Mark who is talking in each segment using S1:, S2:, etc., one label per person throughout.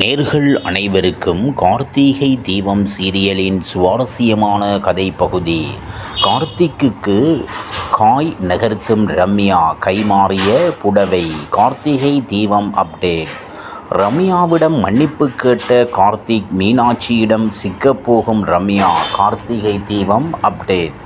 S1: நேர்கள் அனைவருக்கும் கார்த்திகை தீபம் சீரியலின் சுவாரஸ்யமான கதை பகுதி கார்த்திக்குக்கு காய் நகர்த்தும் ரம்யா கைமாறிய புடவை கார்த்திகை தீபம் அப்டேட் ரம்யாவிடம் மன்னிப்பு கேட்ட கார்த்திக் மீனாட்சியிடம் சிக்கப்போகும் ரம்யா கார்த்திகை தீபம் அப்டேட்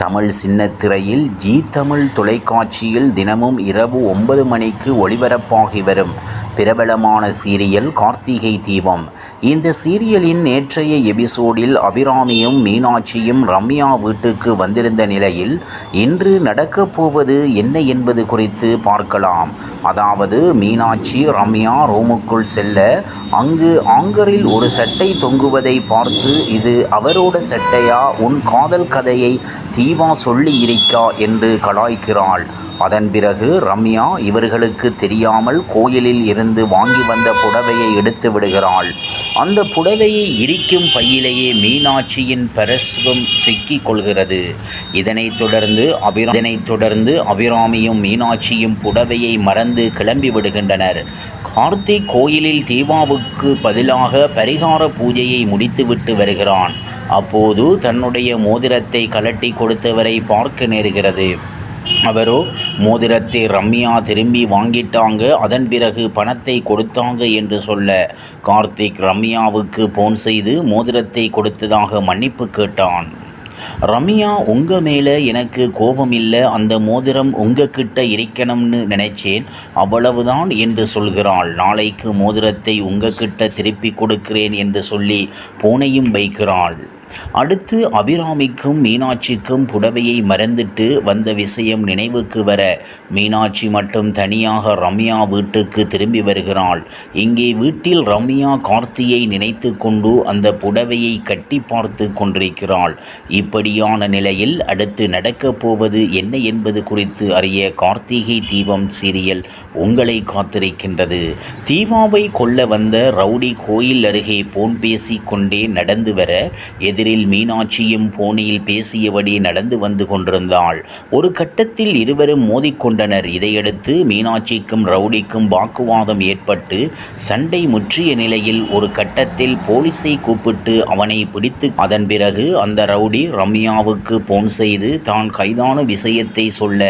S1: தமிழ் சின்னத்திரையில் ஜீ தமிழ் தொலைக்காட்சியில் தினமும் இரவு ஒன்பது மணிக்கு ஒளிபரப்பாகி வரும் பிரபலமான சீரியல் கார்த்திகை தீபம். இந்த சீரியலின் நேற்றைய எபிசோடில் அபிராமியும் மீனாட்சியும் ரம்யா வீட்டுக்கு வந்திருந்த நிலையில் இன்று நடக்கப் போவது என்ன என்பது குறித்து பார்க்கலாம். அதாவது மீனாட்சி ரம்யா ரூமுக்குள் செல்ல அங்கு ஆங்கரில் ஒரு சட்டை தொங்குவதை பார்த்து இது அவரோட சட்டையா? உன் காதல் கதையை தீபா சொல்லி இருக்கா என்று கலாய்க்கிறாள். அதன் பிறகு ரம்யா இவர்களுக்கு தெரியாமல் கோயிலில் இருந்து வாங்கி வந்த புடவையை எடுத்து விடுகிறாள். அந்த புடவையை இரிக்கும் பையிலேயே மீனாட்சியின் பரஸ்வம் சிக்கிக் கொள்கிறது. இதனைத் தொடர்ந்து அபிரா இதனைத் தொடர்ந்து அபிராமியும் மீனாட்சியும் புடவையை மறந்து கிளம்பி விடுகின்றனர். கார்த்திக் கோயிலில் தீபாவுக்கு பதிலாக பரிகார பூஜையை முடித்துவிட்டு வருகிறான். அப்போது தன்னுடைய மோதிரத்தை கலட்டி கொடுத்தவரை பார்க்க நேருகிறது. அவரோ மோதிரத்தை ரம்யா திரும்பி வாங்கிட்டாங்க அதன் பிறகு பணத்தை கொடுத்தாங்க என்று சொல்ல கார்த்திக் ரம்யாவுக்கு போன் செய்து மோதிரத்தை கொடுத்ததாக மன்னிப்பு கேட்டான். ரம்யா உங்கள் மேலே எனக்கு கோபம் இல்லை அந்த மோதிரம் உங்ககிட்ட இருக்கணும்னு நினைச்சேன். அவ்வளவுதான் என்று சொல்கிறாள். நாளைக்கு மோதிரத்தை உங்ககிட்ட திருப்பி கொடுக்கிறேன் என்று சொல்லி பூனையும் வைக்கிறாள். அடுத்து அபிராமிக்கும் மீனாட்சிக்கும் புடவையை மறந்துட்டு வந்த விஷயம் நினைவுக்கு வர மீனாட்சி மட்டும் தனியாக ரம்யா வீட்டுக்கு திரும்பி வருகிறாள். இங்கே வீட்டில் ரம்யா கார்த்தியை நினைத்து கொண்டு அந்த புடவையை கட்டி பார்த்து கொண்டிருக்கிறாள். இப்படியான நிலையில் அடுத்து நடக்கப் போவது என்ன என்பது குறித்து அறிய கார்த்திகை தீபம் சீரியல் உங்களை காத்திருக்கின்றது. தீபாவை கொல்ல வந்த ரவுடி கோயில் அருகே போன் பேசி கொண்டே நடந்து வர எதிரில் மீனாட்சியும் போனியில் பேசியபடி நடந்து வந்து கொண்டிருந்தாள். ஒரு கட்டத்தில் இருவரும் மோதிக்கொண்டனர். இதையடுத்து மீனாட்சிக்கும் ரவுடிக்கும் வாக்குவாதம் ஏற்பட்டு சண்டை முற்றிய நிலையில் ஒரு கட்டத்தில் போலீஸை கூப்பிட்டு அவனை பிடித்து அதன் பிறகு அந்த ரவுடி ரம்யாவுக்கு போன் செய்து தான் கைதான விஷயத்தை சொல்ல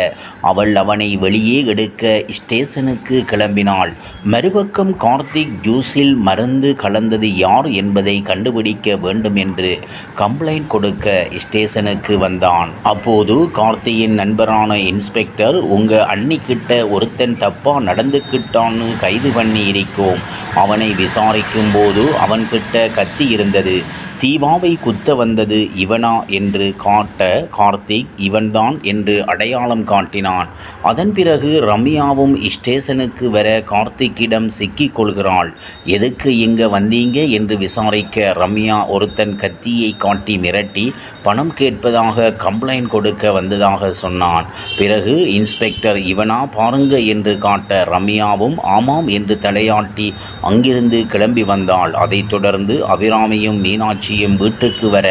S1: அவள் அவனை வெளியே எடுக்க ஸ்டேஷனுக்கு கிளம்பினாள். மறுபக்கம் கார்த்திக் ஜூஸில் மருந்து கலந்தது யார் என்பதை கண்டுபிடிக்க வேண்டும் என்று கம்ப்ளைண்ட் கொடுக்க ஸ்டேஷனுக்கு வந்தான். அப்போது கார்த்தியின் நண்பரான இன்ஸ்பெக்டர் உங்க அன்னிக்கிட்ட ஒருத்தன் தப்பா நடந்துக்கிட்டான்னு கைது பண்ணி இருக்கோம். அவனை விசாரிக்கும் போது அவன்கிட்ட கத்தி இருந்தது. தீபாவை குத்த வந்தது இவனா என்று காட்ட கார்த்திக் இவன்தான் என்று அடையாளம் காட்டினான். அதன் பிறகு ரம்யாவும் ஸ்டேஷனுக்கு வர கார்த்திக்கிடம் சிக்கிக் கொள்கிறாள். எதுக்கு இங்க வந்தீங்க? என்று விசாரிக்க ரம்யா ஒருத்தன் கத்தியை காட்டி மிரட்டி பணம் கேட்பதாக கம்ப்ளைண்ட் கொடுக்க வந்ததாக சொன்னான். பிறகு இன்ஸ்பெக்டர் இவனா? பாருங்க என்று காட்ட ரம்யாவும் ஆமாம் என்று தலையாட்டி அங்கிருந்து கிளம்பி வந்தாள். அதைத் தொடர்ந்து அபிராமியும் மீனாட்சி மீனாட்சியும் வீட்டுக்கு வர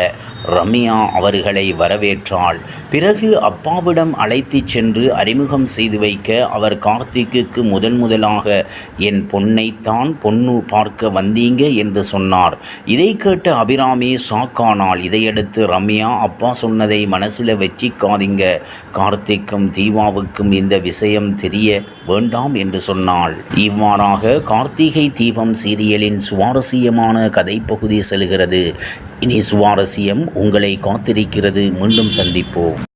S1: ரம்யா அவர்களை வரவேற்றாள். பிறகு அப்பாவிடம் அழைத்துச் சென்று அறிமுகம் செய்து வைக்க அவர் கார்த்திக்கு முதன் முதலாக என் பொன்னைத்தான் பொண்ணு பார்க்க வந்தீங்க என்று சொன்னார். இதை கேட்ட அபிராமி சாக்கானால் இதையடுத்து ரம்யா அப்பா சொன்னதை மனசில் வச்சிக்காதீங்க. கார்த்திக்கும் தீபாவுக்கும் இந்த விஷயம் தெரிய வேண்டாம் என்று சொன்னாள். இவ்வாறாக கார்த்திகை தீபம் சீரியலின் சுவாரஸ்யமான கதைப்பகுதி செல்கிறது. இனி சுவாரஸ்யம் உங்களை காத்திருக்கிறது. மீண்டும் சந்திப்போம்.